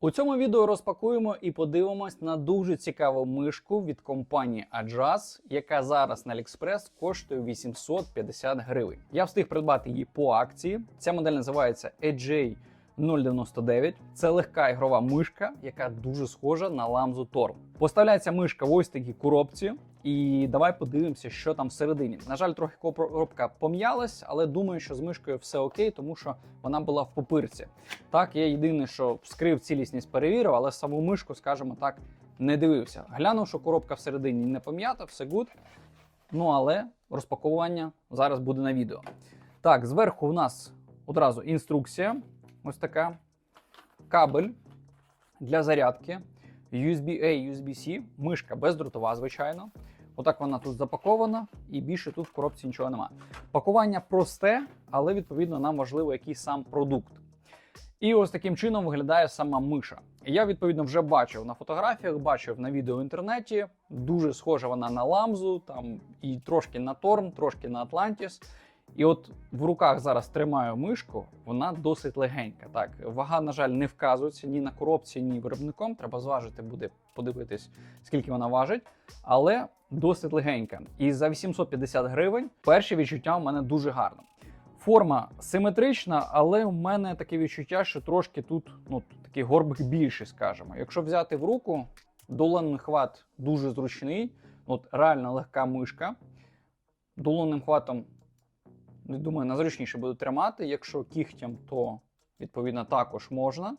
У цьому відео розпакуємо і подивимось на дуже цікаву мишку від компанії Adjust, яка зараз на AliExpress коштує 850 гривень. Я встиг придбати її по акції. Ця модель називається EJ 099. Це легка ігрова мишка, яка дуже схожа на ламзу Torm. Поставляється мишка в ось такій коробці. І давай подивимося, що там всередині. На жаль, трохи коробка пом'ялась, але думаю, що з мишкою все окей, тому що вона була в попирці. Так, я єдине, що вскрив цілісність, перевірив, але саму мишку, скажімо так, не дивився. Глянув, що коробка всередині не пом'ята, все гуд. Ну але розпакування зараз буде на відео. Так, зверху в нас одразу інструкція. Ось така кабель для зарядки. USB-A, USB-C, мишка бездротова, звичайно. Отак вона тут запакована, і більше тут в коробці нічого немає. Пакування просте, але відповідно нам важливо, який сам продукт. І ось таким чином виглядає сама миша. Я відповідно вже бачив на фотографіях, бачив на відео в інтернеті. Дуже схожа вона на ламзу, там і трошки на Торм, трошки на Atlantis. І от в руках зараз тримаю мишку, вона досить легенька. Так, вага, на жаль, не вказується ні на коробці, ні виробником. Треба зважити, буде подивитись, скільки вона важить, але досить легенька. І за 850 гривень перші відчуття у мене дуже гарно. Форма симетрична, але в мене таке відчуття, що трошки тут ну, такий горбик більший, скажімо. Якщо взяти в руку, долонний хват дуже зручний, от реально легка мишка. Долонним хватом думаю, найзручніше буде тримати. Якщо кігтям, то відповідно також можна.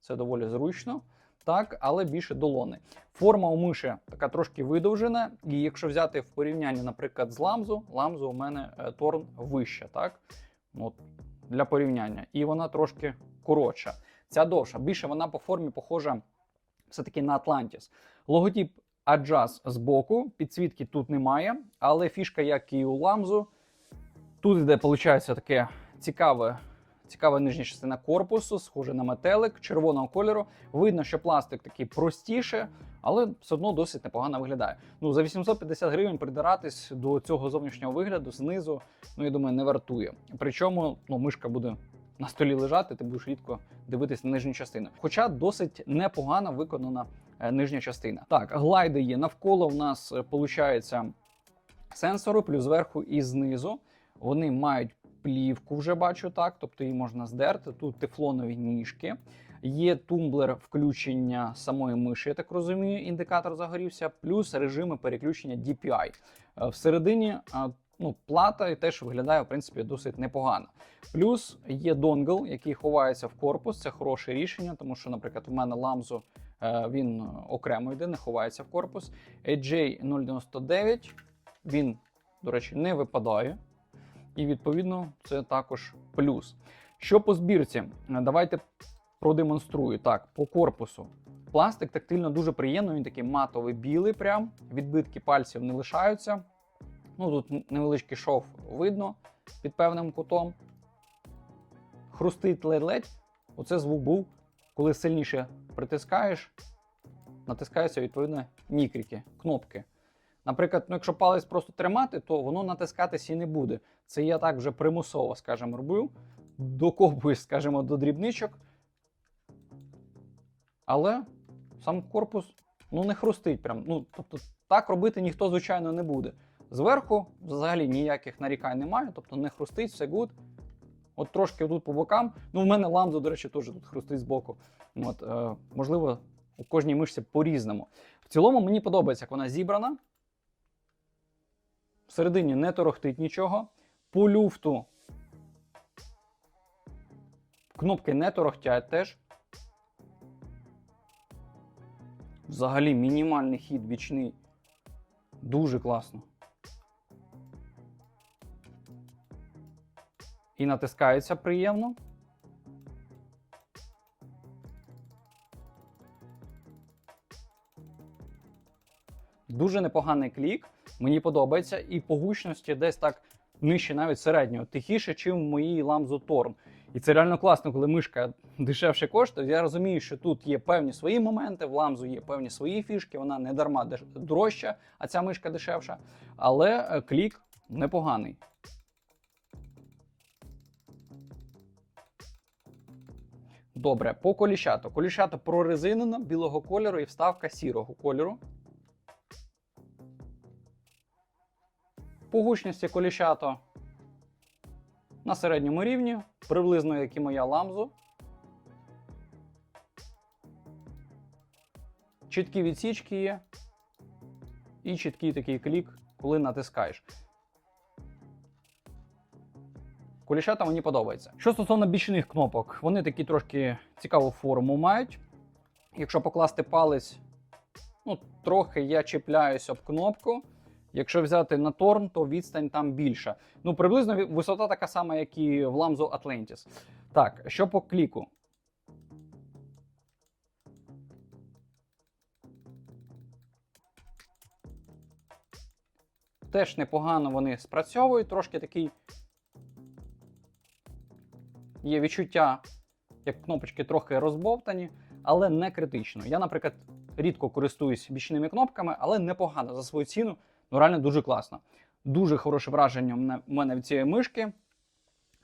Це доволі зручно. Так, але більше долони. Форма у миші така трошки видовжена, і якщо взяти в порівнянні, наприклад, з ламзу, ламзу у мене е, торн вища, так? От, Для порівняння. І вона трошки коротша. Ця довша. Більше вона по формі похожа все-таки на Atlantis. Логотип Adjust з боку, підсвітки тут немає, але фішка, як і у ламзу, Тут йде, виходить, таке цікаве, цікава нижня частина корпусу, схоже на метелик червоного кольору. Видно, що пластик такий простіше, але все одно досить непогано виглядає. Ну, За 850 гривень придиратись до цього зовнішнього вигляду знизу, ну я думаю, не вартує. Причому ну, мишка буде на столі лежати, ти будеш рідко дивитись на нижню частину. Хоча досить непогано виконана е, нижня частина. Так, глайди є навколо. У нас виходить сенсори, плюс зверху і знизу. Вони мають плівку, вже бачу так, тобто її можна здерти. Тут тефлонові ніжки. Є тумблер включення самої миші, я так розумію, індикатор загорівся, плюс режими переключення DPI. Е, всередині е, ну, плата і теж виглядає в принципі досить непогано. Плюс є донгл, який ховається в корпус. Це хороше рішення, тому що, наприклад, у мене ламзу е, він окремо йде, не ховається в корпус. AJ099, він, до речі, не випадає. І відповідно це також плюс. Що по збірці? Давайте продемонструю. Так, по корпусу. Пластик тактильно дуже приємний, він такий матовий білий, прям відбитки пальців не лишаються. Ну Тут невеличкий шов видно під певним кутом. Хрустить ледь-ледь. Оце звук був, коли сильніше притискаєш, натискаються відповідно мікрики, кнопки. Наприклад, ну, якщо палець просто тримати, то воно натискатись і не буде. Це я так вже примусово, скажімо, робив, докопуюсь, скажімо, до дрібничок. Але сам корпус ну, не хрустить. Прям. Ну, Тобто так робити ніхто, звичайно, не буде. Зверху взагалі ніяких нарікань немає, тобто не хрустить, все гуд. От трошки тут по бокам. Ну, в мене ламза, до речі, теж тут хрустить з боку. От, е, Можливо, у кожній мишці по-різному. В цілому мені подобається, як вона зібрана. Всередині не торохтить нічого. По люфту кнопки не торохтять теж. Взагалі мінімальний хід вічний. Дуже класно. І натискається приємно. Дуже непоганий клік. Мені подобається, і по гучності десь так нижче, навіть середнього, тихіше, ніж в моїй ламзу Торн. І це реально класно, коли мишка дешевше коштує. Я розумію, що тут є певні свої моменти, в ламзу є певні свої фішки, вона не дарма дорожча, а ця мишка дешевша. Але е, клік непоганий. Добре, по коліщату. Коліщато прорезинено білого кольору і вставка сірого кольору. По гучності коліщато на середньому рівні, приблизно як і моя ламзу. Чіткі відсічки є. І чіткий такий клік, коли натискаєш. Кулішата мені подобається. Що стосовно бічних кнопок, вони такі трошки цікаву форму мають. Якщо покласти палець, ну, трохи я чіпляюсь об кнопку. Якщо взяти на торн, то відстань там більша. Ну, приблизно висота така сама, як і в ламзу Atlantis. Так, що по кліку? Теж непогано вони спрацьовують, трошки такий є відчуття, як кнопочки трохи розбовтані, але не критично. Я, наприклад, рідко користуюсь бічними кнопками, але непогано за свою ціну. Ну, реально дуже класно. Дуже хороше враження в мене- від цієї мишки.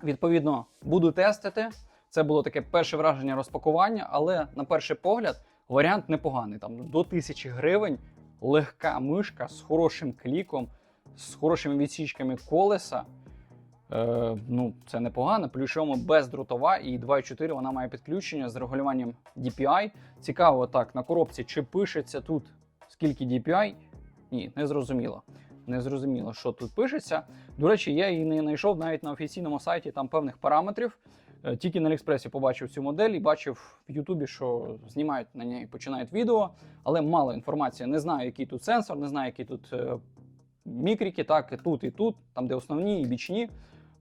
Відповідно, буду тестити. Це було таке перше враження розпакування, але на перший погляд варіант непоганий. Там до 1000 гривень легка мишка з хорошим кліком, з хорошими відсічками колеса. Е, ну, це непогано. Плюшому бездротова і 2.4 вона має підключення з регулюванням DPI. Цікаво, так, на коробці чи пишеться тут скільки DPI? Ні, не зрозуміло. Не зрозуміло, що тут пишеться. До речі, я її не знайшов навіть на офіційному сайті там певних параметрів. Е, Тільки на Аліекспресі побачив цю модель і бачив в Ютубі, що знімають на неї, починають відео, але мало інформації. Не знаю, який тут сенсор, не знаю, які тут е, мікріки, так, і тут, і тут, там, де основні і бічні.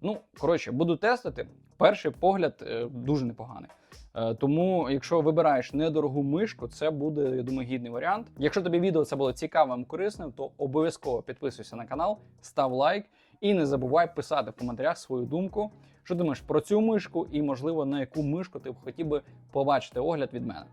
Ну, коротше, буду тестити. Перший погляд е, дуже непоганий. Е, тому, якщо вибираєш недорогу мишку, це буде, я думаю, гідний варіант. Якщо тобі відео це було цікавим, корисним, то обов'язково підписуйся на канал, став лайк і не забувай писати в коментарях свою думку, що думаєш про цю мишку, і можливо на яку мишку ти б хотів би побачити огляд від мене.